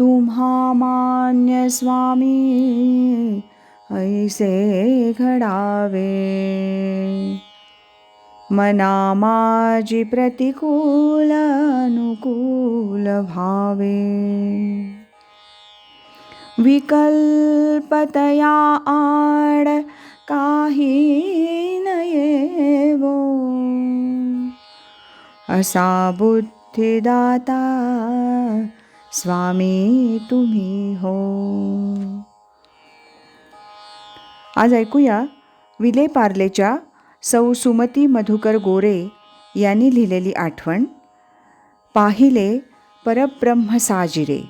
तुम्हा मान्य स्वामी ऐसे घडावे। मना माझी प्रतिकूल अनुकूल भावे विकल्पतया आड काही नयेवो असा बुद्धिदाता स्वामी तुम्ही हो. आज ऐकूया विले पार्लेच्या सौ सुमती मधुकर गोरे यांनी लिहिलेली आठवण पाहिले परब्रह्म साजिरे.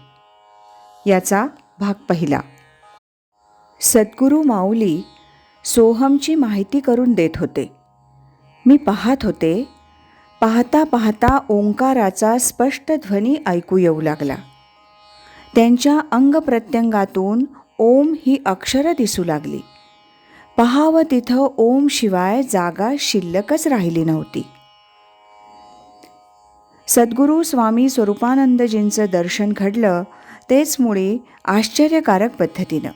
याचा भाग पहिला. सद्गुरू माऊली सोहमची माहिती करून देत होते. मी पाहत होते पाहता पाहता ओंकाराचा स्पष्ट ध्वनी ऐकू येऊ लागला. त्यांच्या अंगप्रत्यंगातून ओम ही अक्षरं दिसू लागली. पहावं तिथं ओम शिवाय जागा शिल्लकच राहिली नव्हती. सद्गुरू स्वामी स्वरूपानंदजींचं दर्शन घडलं तेच मुळी आश्चर्यकारक पद्धतीनं.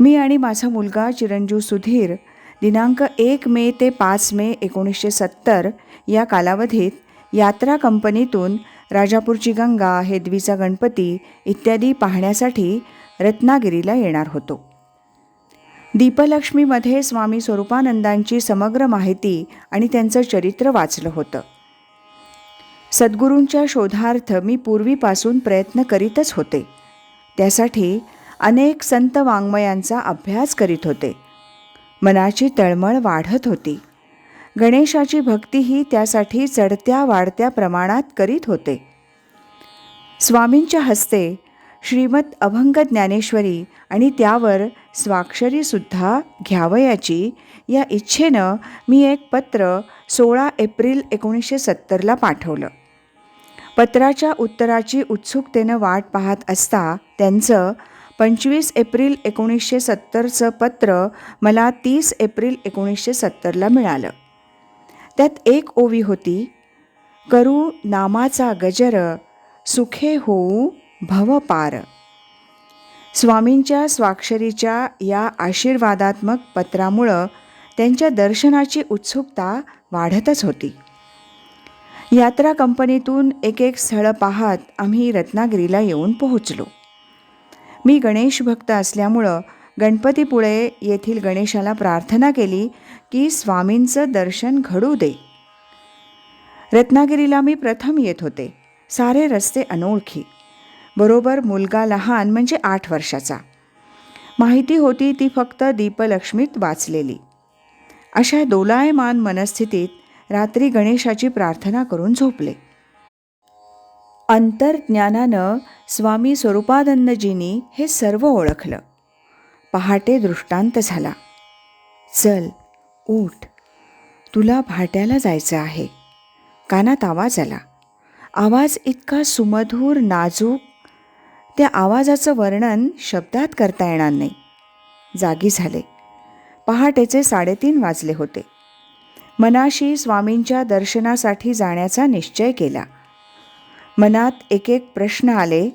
मी आणि माझा मुलगा चिरंजीव सुधीर दिनांक एक मे ते पाच मे एकोणीसशे सत्तर या कालावधीत यात्रा कंपनीतून राजापूरची गंगा हेदवीचा गणपती इत्यादी पाहण्यासाठी रत्नागिरीला येणार होतो. दीपलक्ष्मीमध्ये स्वामी स्वरूपानंदांची समग्र माहिती आणि त्यांचं चरित्र वाचलं होतं. सद्गुरूंच्या शोधार्थ मी पूर्वीपासून प्रयत्न करीतच होते. त्यासाठी अनेक संत वाङ्मयांचा अभ्यास करीत होते. मनाची तळमळ वाढत होती. गणेशाची भक्तीही त्यासाठी चढत्या वाढत्या प्रमाणात करीत होते. स्वामींच्या हस्ते श्रीमत अभंग ज्ञानेश्वरी आणि त्यावर स्वाक्षरीसुद्धा घ्यावयाची या इच्छेनं मी एक पत्र सोळा एप्रिल एकोणीसशे सत्तरला पाठवलं. पत्राच्या उत्तराची उत्सुकतेनं वाट पाहत असता त्यांचं पंचवीस एप्रिल एकोणीसशे सत्तरचं पत्र मला तीस एप्रिल एकोणीसशे सत्तरला मिळालं. त्यात एक ओवी होती करू नामाचा गजर सुखे होऊ भवपार. स्वामींच्या स्वाक्षरीच्या या आशीर्वादात्मक पत्रामुळं त्यांच्या दर्शनाची उत्सुकता वाढतच होती. यात्रा कंपनीतून एक एक स्थळं पाहत आम्ही रत्नागिरीला येऊन पोहोचलो. मी गणेश भक्त असल्यामुळं गणपतीपुळे येथील गणेशाला प्रार्थना केली की स्वामींचं दर्शन घडू दे. रत्नागिरीला मी प्रथम येत होते. सारे रस्ते अनोळखी. बरोबर मुलगा लहान म्हणजे आठ वर्षाचा. माहिती होती ती फक्त दीपलक्ष्मीत वाचलेली. अशा दोलायमान मनस्थितीत रात्री गणेशाची प्रार्थना करून झोपले. अंतर्ज्ञानानं स्वामी स्वरूपानंदजींनी हे सर्व ओळखलं. पहाटे दृष्टांत झाला. चल उठ. तुला भाट्याला जायचं आहे. कानात आवाज आला. आवाज इतका सुमधूर नाजूक त्या आवाजाचं वर्णन शब्दात करता येणार नाही. जागी झाले. पहाटेचे साडेतीन वाजले होते. मनाशी स्वामींच्या दर्शनासाठी जाण्याचा निश्चय केला. मनात एक एक प्रश्न आले.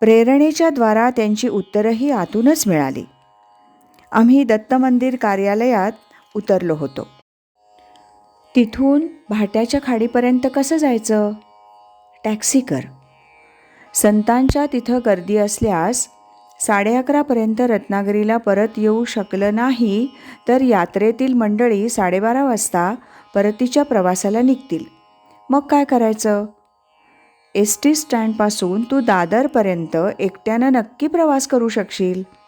प्रेरणेच्या द्वारा त्यांची उत्तरंही आतूनच मिळाली. आम्ही दत्त मंदिर कार्यालयात उतरलो होतो. तिथून भाट्याच्या खाडीपर्यंत कसं जायचं? टॅक्सी कर. संतांच्या तिथं गर्दी असल्यास साडे अकरापर्यंत रत्नागिरीला परत येऊ शकलं नाही तर यात्रेतील मंडळी साडेबारा वाजता परतीच्या प्रवासाला निघतील. मग काय करायचं? एस टी स्टँडपासून तू दादरपर्यंत एकट्यानं नक्की प्रवास करू शकशील.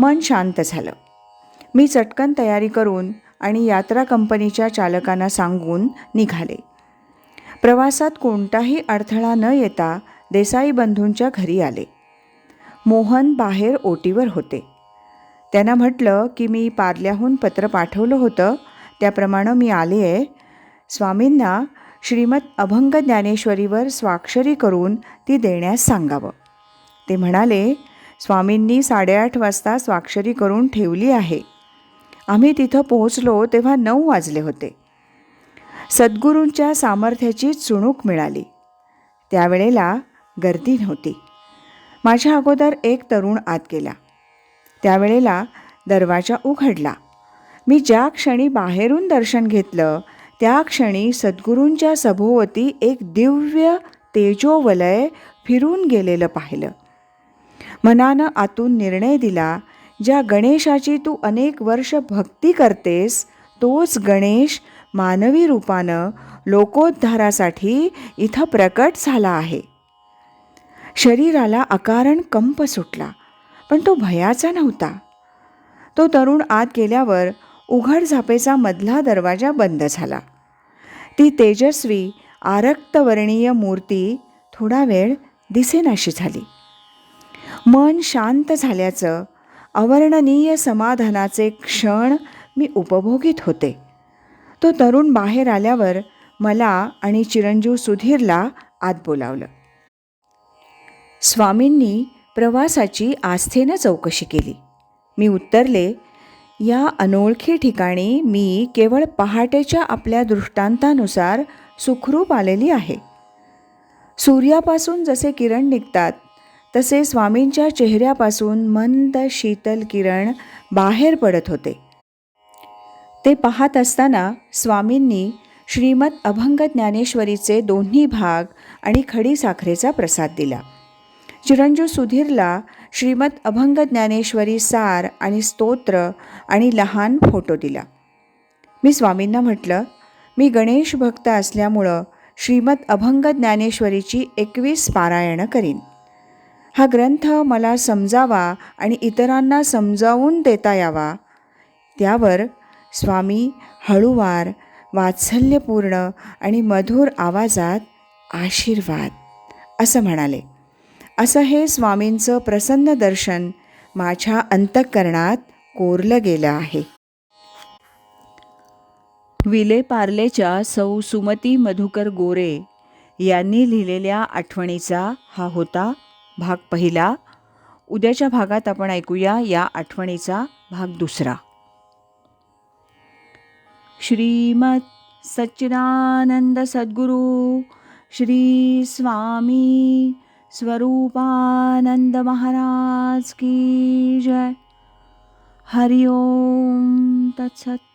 मन शांत झालं. मी चटकन तयारी करून आणि यात्रा कंपनीच्या चालकांना सांगून निघाले. प्रवासात कोणताही अडथळा न येता देसाई बंधूंच्या घरी आले. मोहन बाहेर ओटीवर होते. त्यांना म्हटलं की मी पार्ल्याहून पत्र पाठवलं होतं. त्याप्रमाणे मी आले. आहे स्वामींना श्रीमत अभंग ज्ञानेश्वरीवर स्वाक्षरी करून ती देण्यास सांगावं. ते म्हणाले स्वामींनी साडेआठ वाजता स्वाक्षरी करून ठेवली आहे. आम्ही तिथं पोहोचलो तेव्हा नऊ वाजले होते. सद्गुरूंच्या सामर्थ्याची चुणूक मिळाली. त्यावेळेला गर्दी नव्हती. माझ्या अगोदर एक तरुण आत गेला. त्यावेळेला दरवाजा उघडला. मी ज्या क्षणी बाहेरून दर्शन घेतलं त्या क्षणी सद्गुरूंच्या सभोवती एक दिव्य तेजोवलय फिरून गेलेलं पाहिलं. मनानं आतून निर्णय दिला ज्या गणेशाची तू अनेक वर्ष भक्ती करतेस तोच गणेश मानवी रूपानं लोकोद्धारासाठी इथं प्रकट झाला आहे. शरीराला अकारण कंप सुटला पण तो भयाचा नव्हता. तो तरुण आत गेल्यावर उघड झापेचा मधला दरवाजा बंद झाला. ती तेजस्वी आरक्तवर्णीय मूर्ती थोडा वेळ दिसेनाशी झाली. मन शांत झाल्याचं अवर्णनीय समाधानाचे क्षण मी उपभोगीत होते. तो तरुण बाहेर आल्यावर मला आणि चिरंजीव सुधीरला आत बोलावलं. स्वामींनी प्रवासाची आस्थेनं चौकशी केली. मी उत्तरले या अनोळखी ठिकाणी मी केवळ पहाटेच्या आपल्या दृष्टांतानुसार सुखरूप आलेली आहे. सूर्यापासून जसे किरण निघतात तसे स्वामींच्या चेहऱ्यापासून मंद शीतल किरण बाहेर पडत होते. ते पाहत असताना स्वामींनी श्रीमद अभंग ज्ञानेश्वरीचे दोन्ही भाग आणि खडी साखरेचा प्रसाद दिला. चिरंजीव सुधीरला श्रीमद अभंग ज्ञानेश्वरी सार आणि स्तोत्र आणि लहान फोटो दिला. मी स्वामींना म्हटलं मी गणेश भक्त असल्यामुळं श्रीमद अभंग ज्ञानेश्वरीची एकवीस पारायणं करीन. हा ग्रंथ मला समजावा आणि इतरांना समजावून देता यावा. त्यावर स्वामी हळूवार वात्सल्यपूर्ण आणि मधुर आवाजात आशीर्वाद असं म्हणाले. असं हे स्वामींचं प्रसन्न दर्शन माझ्या अंतःकरणात कोरलं गेलं आहे. विले पार्लेच्या सौ सुमती मधुकर गोरे यांनी लिहिलेल्या आठवणीचा हा होता भाग पहिला. उद्याच्या भागात आपण ऐकूया या आठवणीचा भाग दुसरा. श्रीमत सच्चिदानंद सद्गुरू श्री स्वामी स्वरूपानंद महाराज की जय. हरिओम तत्सत